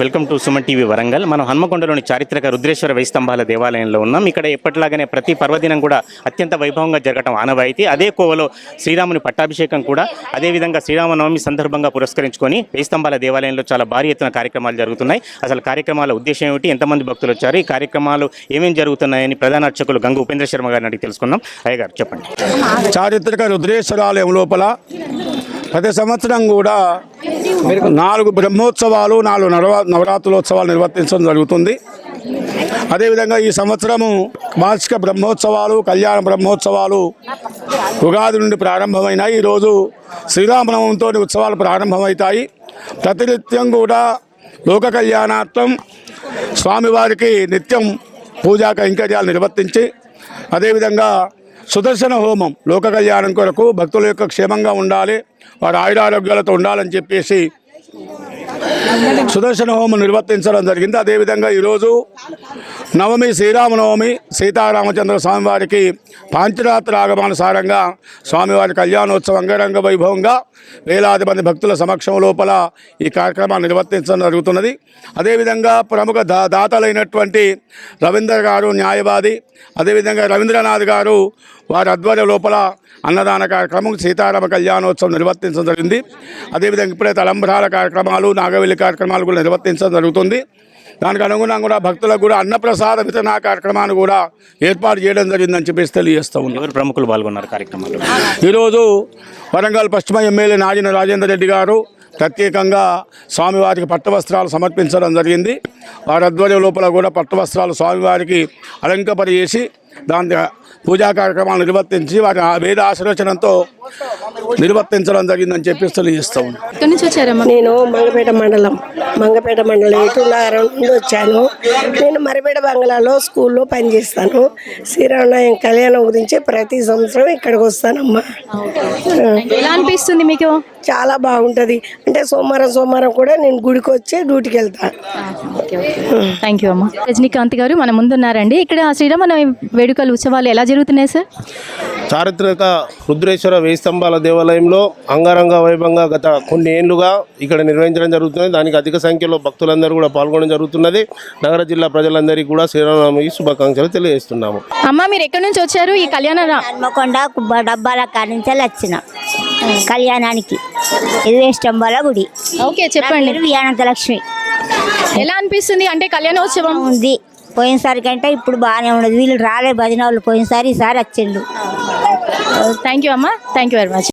Welcome to Suman TV Warangal. మనం హన్మకొండలోని చారిత్రక రుద్రేశ్వర వైస్తంభాల దేవాలయంలో ఉన్నాం. ఇక్కడ ఎప్పటిలాగానే ప్రతి పర్వదినం కూడా అత్యంత వైభవంగా జరగటం ఆనవాయితీ. అదే కోవలో శ్రీరాముని పట్టాభిషేకం కూడా అదేవిధంగా శ్రీరామనవమి సందర్భంగా పురస్కరించుకొని వైస్తంభాల స్తంభాల దేవాలయంలో చాలా భారీ ఎత్తున కార్యక్రమాలు జరుగుతున్నాయి. అసలు కార్యక్రమాల ఉద్దేశం ఏమిటి? ఎంతమంది భక్తులు వచ్చారు? ఈ కార్యక్రమాలు ఏమేమి జరుగుతున్నాయని ప్రధాన అర్చకులు గంగు ఉపేంద్ర శర్మ గారిని అడిగి తెలుసుకుందాం. అయ్య గారు చెప్పండి. చారిత్రక రుద్రేశ్వరాలయం లోపల ప్రతి సంవత్సరం కూడా నాలుగు బ్రహ్మోత్సవాలు నాలుగు నవ నవరాత్రులోత్సవాలు నిర్వర్తించడం జరుగుతుంది. అదేవిధంగా ఈ సంవత్సరము వార్షిక బ్రహ్మోత్సవాలు కళ్యాణ బ్రహ్మోత్సవాలు ఉగాది నుండి ప్రారంభమైనాయి. ఈరోజు శ్రీరామనవంతో ఉత్సవాలు ప్రారంభమవుతాయి. ప్రతినిత్యం కూడా లోక కళ్యాణార్థం స్వామివారికి నిత్యం పూజా కైంకర్యాలు నిర్వర్తించి అదేవిధంగా సుదర్శన హోమం లోక కళ్యాణం కొరకు భక్తుల యొక్క క్షేమంగా ఉండాలి. వారు ఆయురారోగ్యాలతో ఉండాలని చెప్పేసి సుదర్శన హోమం నిర్వర్తించడం జరిగింది. అదేవిధంగా ఈరోజు నవమి శ్రీరామనవమి సీతారామచంద్ర స్వామివారికి పాంచరాత్ర ఆగమానుసారంగా స్వామివారి కళ్యాణోత్సవం అంగరంగ వైభవంగా వేలాది మంది భక్తుల సమక్షం లోపల ఈ కార్యక్రమాన్ని నిర్వర్తించడం జరుగుతున్నది. అదేవిధంగా ప్రముఖ దా దాతలైనటువంటి రవీంద్ర గారు న్యాయవాది అదేవిధంగా రవీంద్రనాథ్ గారు వారి ఆధ్వర్య లోపల అన్నదాన కార్యక్రమం సీతారామ కళ్యాణోత్సవం నిర్వర్తించడం జరిగింది. అదేవిధంగా ఇప్పుడే తలంబ్రాల కార్యక్రమాలు నాగవెల్లి కార్యక్రమాలు కూడా నిర్వర్తించడం జరుగుతుంది. దానికి అనుగుణంగా కూడా భక్తులకు కూడా అన్నప్రసాద వితరణ కార్యక్రమాన్ని కూడా ఏర్పాటు చేయడం జరిగిందని చెప్పేసి తెలియజేస్తూ ఉన్నాం. ఎవరు ప్రముఖులు పాల్గొన్నారు కార్యక్రమాలు? ఈరోజు వరంగల్ పశ్చిమ ఎమ్మెల్యే నాజిన రాజేందర్ రెడ్డి గారు ప్రత్యేకంగా స్వామివారికి పట్టు వస్త్రాలు సమర్పించడం జరిగింది. వారి ఆధ్వర్యం లోపల కూడా పట్టు వస్త్రాలు స్వామివారికి అలంకపరిచేసి దాని పూజా కార్యక్రమాలు నిర్వర్తించి వారి వేద ఆశీర్వచనంతో నిర్వర్తించడం జరిగిందని చెప్పేసి తెలియజేస్తూ నేను మంగపేట మండలం మంగపేట మండలం ఇటులారం నుండి వచ్చాను. నేను మరిపేట బంగ్లాలో స్కూల్లో పనిచేస్తాను. శ్రీరామనాయం కళ్యాణం గురించి ప్రతి సంవత్సరం ఇక్కడికి వస్తానమ్మా. ఎలా అనిపిస్తుంది మీకు? చాలా బాగుంటుంది. అంటే సోమవారం సోమవారం కూడా నేను గుడికి వచ్చి డ్యూటీకి వెళ్తా. థ్యాంక్ యూ అమ్మా. రజనీకాంత్ గారు మన ముందున్నారండి. ఇక్కడ శ్రీరామన వేడుకలు ఉత్సవాలు ఎలా జరుగుతున్నాయి సార్? చారిత్రక రుద్రేశ్వర వేయి స్తంభాల దేవాలయంలో అంగరంగ వైభవంగా గత కొన్ని ఏళ్ళుగా ఇక్కడ నిర్వహించడం జరుగుతుంది. దానికి అధిక సంఖ్యలో భక్తులందరూ కూడా పాల్గొనడం జరుగుతున్నది. నగర జిల్లా ప్రజలందరికీ కూడా శ్రీరామనవమి శుభాకాంక్షలు తెలియజేస్తున్నాము. అమ్మ మీరు ఎక్కడి నుంచి వచ్చారు? ఈ కళ్యాణ హన్మకొండ కుబ్బ డబ్బాల కాడి నుంచి వచ్చిన కళ్యాణానికి. ఇది వేస్టంబాల గుడి. ఓకే చెప్పండి. లక్ష్మి ఎలా అనిపిస్తుంది? అంటే కళ్యాణోత్సవం? ఉంది పోయినసారి కంటే ఇప్పుడు బాగానే ఉన్నది. వీళ్ళు రాలే భజన వాళ్ళు పోయినసారి ఈసారి వచ్చిండు. థ్యాంక్ యూ అమ్మా. Thank you very much